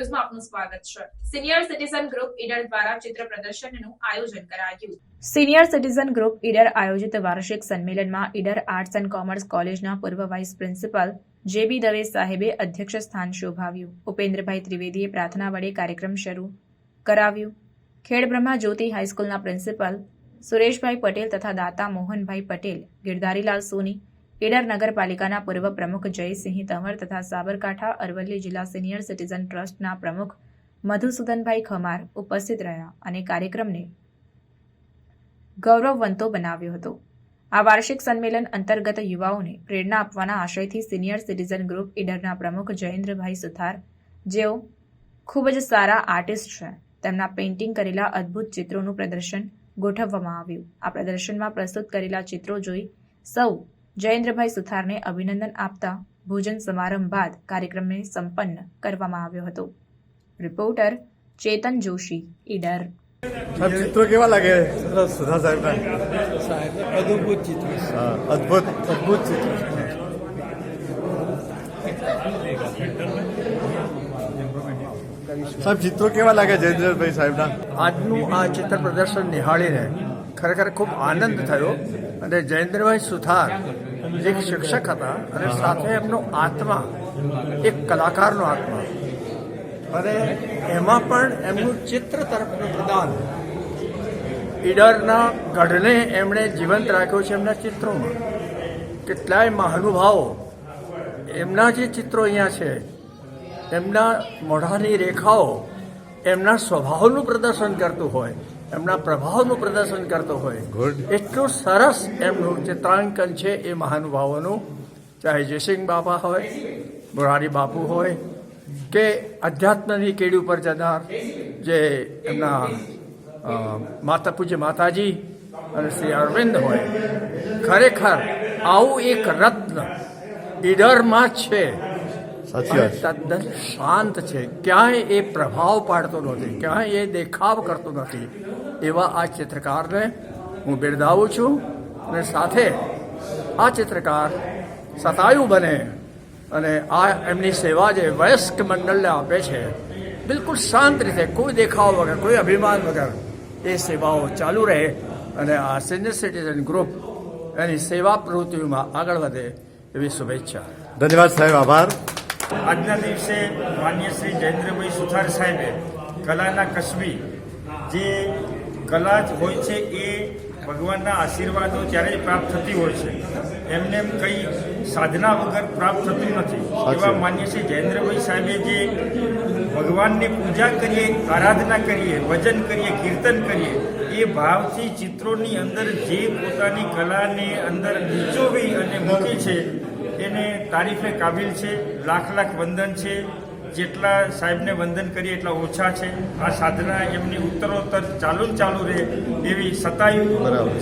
આપનું સ્વાગત છે. સિનિયર સિટીઝન ગ્રુપ ઈડર દ્વારા ચિત્ર પ્રદર્શનનું આયોજન કરાયું. સિનિયર સિટીઝન ગ્રુપ ઈડર આયોજિત વાર્ષિક સંમેલનમાં ઈડર આર્ટ્સ એન્ડ કોમર્સ કોલેજના પૂર્વ વાઇસ પ્રિન્સિપાલ જે બી દવે સાહેબે અધ્યક્ષ સ્થાન શોભાવ્યું. ઉપેન્દ્રભાઈ ત્રિવેદીએ પ્રાર્થના વડે કાર્યક્રમ શરૂ કરાવ્યું. ખેડબ્રહ્મા જ્યોતિ હાઈસ્કૂલના પ્રિન્સિપાલ સુરેશભાઈ પટેલ તથા દાતા મોહનભાઈ પટેલ, ગિરધારીલાલ સોની ઈડર નગરપાલિકાના પૂર્વ પ્રમુખ જયસિંહ તંવર તથા સાબરકાંઠા અરવલ્લી જિલ્લા સિનિયર સિટીઝન ટ્રસ્ટના પ્રમુખ મધુસૂદનભાઈ ખમાર ઉપસ્થિત રહ્યા અને કાર્યક્રમને ગૌરવવંતો બનાવ્યો હતો. આ વાર્ષિક સંમેલન અંતર્ગત યુવાઓને પ્રેરણા આપવાના આશયથી સિનિયર સિટીઝન ગ્રુપ ઈડરના પ્રમુખ જયેન્દ્રભાઈ સુથાર, જેઓ ખૂબ જ સારા આર્ટિસ્ટ છે, તેમના પેઇન્ટિંગ કરેલા અદ્ભુત ચિત્રોનું પ્રદર્શન ગોઠવવામાં આવ્યું. આ પ્રદર્શનમાં પ્રસ્તુત કરેલા ચિત્રો જોઈ સૌ જયેન્દ્રભાઈ સુથારને અભિનંદન આપતા ભોજન સમારંભ બાદ કાર્યક્રમને સંપન્ન કરવામાં આવ્યો હતો. રિપોર્ટર ચેતન જોશી ઈડર. ચિત્રો કેવા લાગે? સરસ સુધા સાહેબના? સાહેબ અદ્ભુત ચિત્ર. અદ્ભુત અદ્ભુત ચિત્ર. સાહેબ ચિત્રો કેવા લાગે જયેન્દ્રભાઈ સાહેબના? આજનું આ ચિત્ર પ્રદર્શન નિહાળીને ખરેખર ખૂબ આનંદ થયો. અને જયેન્દ્રભાઈ સુથાર એક શિક્ષક હતા અને સાથે એમનો આત્મા, એક કલાકારનો આત્મા. અને એમાં પણ એમનું ચિત્ર તરફનું પ્રદાન. ઈડરના ગઢને એમણે જીવંત રાખ્યો છે એમના ચિત્રોમાં. કેટલાય મહાનુભાવો એમના જે ચિત્રો અહીંયા છે, એમના મોઢાની રેખાઓ એમના સ્વભાવનું પ્રદર્શન કરતું હોય. એમના પ્રભાવનું પ્રદર્શન કરતો હોય. એટલું સરસ એમનું ચિત્રાંકન છે એ મહાનુભાવોનું ચાહે જયસિંહ બાપા હોય મોરારી બાપુ હોય કે અધ્યાત્મની કેડી ઉપર જનાર જે એમના માતા પૂજ્ય માતાજી અને શ્રી અરવિંદ હોય ખરેખર આવું એક રત્ન ઈડરમાં છે. તદ્દન શાંત છે. ક્યાંય એ પ્રભાવ પાડતો નથી ક્યાંય એ દેખાવ કરતો નથી. એવા આ ચિત્રકારને હું બિરદાવું છું અને સાથે આ ચિત્રકાર સતાયું બને અને આ એમની સેવા જે વયસ્ક મંડળને આપે છે બિલકુલ શાંત રીતે કોઈ દેખાવ વગર કોઈ અભિમાન વગર એ સેવાઓ ચાલુ રહે અને આ સિનિયર સિટીઝન ગ્રુપ એની સેવા પ્રવૃત્તિઓમાં આગળ વધે એવી શુભેચ્છા. ધન્યવાદ સાહેબ આભાર. આજના દિવસે માન્ય શ્રી જયેન્દ્રભાઈ સુથાર સાહેબે કલાના કસબી જે કલા જ હોય છે એ ભગવાનના આશીર્વાદો ત્યારે પ્રાપ્ત થતી હોય છે. એમને એમ કંઈ સાધના વગર પ્રાપ્ત થતું નથી. એવા માન્ય શ્રી જયેન્દ્રભાઈ સાહેબે જે ભગવાનની પૂજા કરીએ આરાધના કરીએ ભજન કરીએ કીર્તન કરીએ એ ભાવથી ચિત્રોની અંદર જે પોતાની કલાને અંદર નીચોવી અને મૂકી છે એને તારીફે કાબિલ છે લાખ લાખ વંદન છે જેટલા સાહેબને વંદન કરીએ એટલા ઓછા છે. આ સાધના એમની ઉત્તરોત્તર ચાલુ ચાલુ રહે એવી સતાયુ.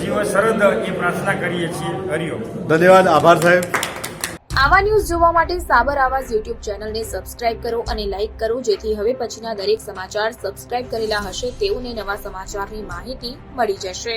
જીવ સરદ એ પ્રાર્થના કરીએ છીએ. હરિયો ધન્યવાદ આભાર સાહેબ. આવા ન્યૂઝ જોવા માટે સાબર આવાજ યુટ્યુબ ચેનલને સબસ્ક્રાઇબ કરો અને લાઇક કરો જેથી હવે પછીના દરેક સમાચાર સબસ્ક્રાઇબ કરેલા હશે તેઓને નવા સમાચારની માહિતી મળી જશે.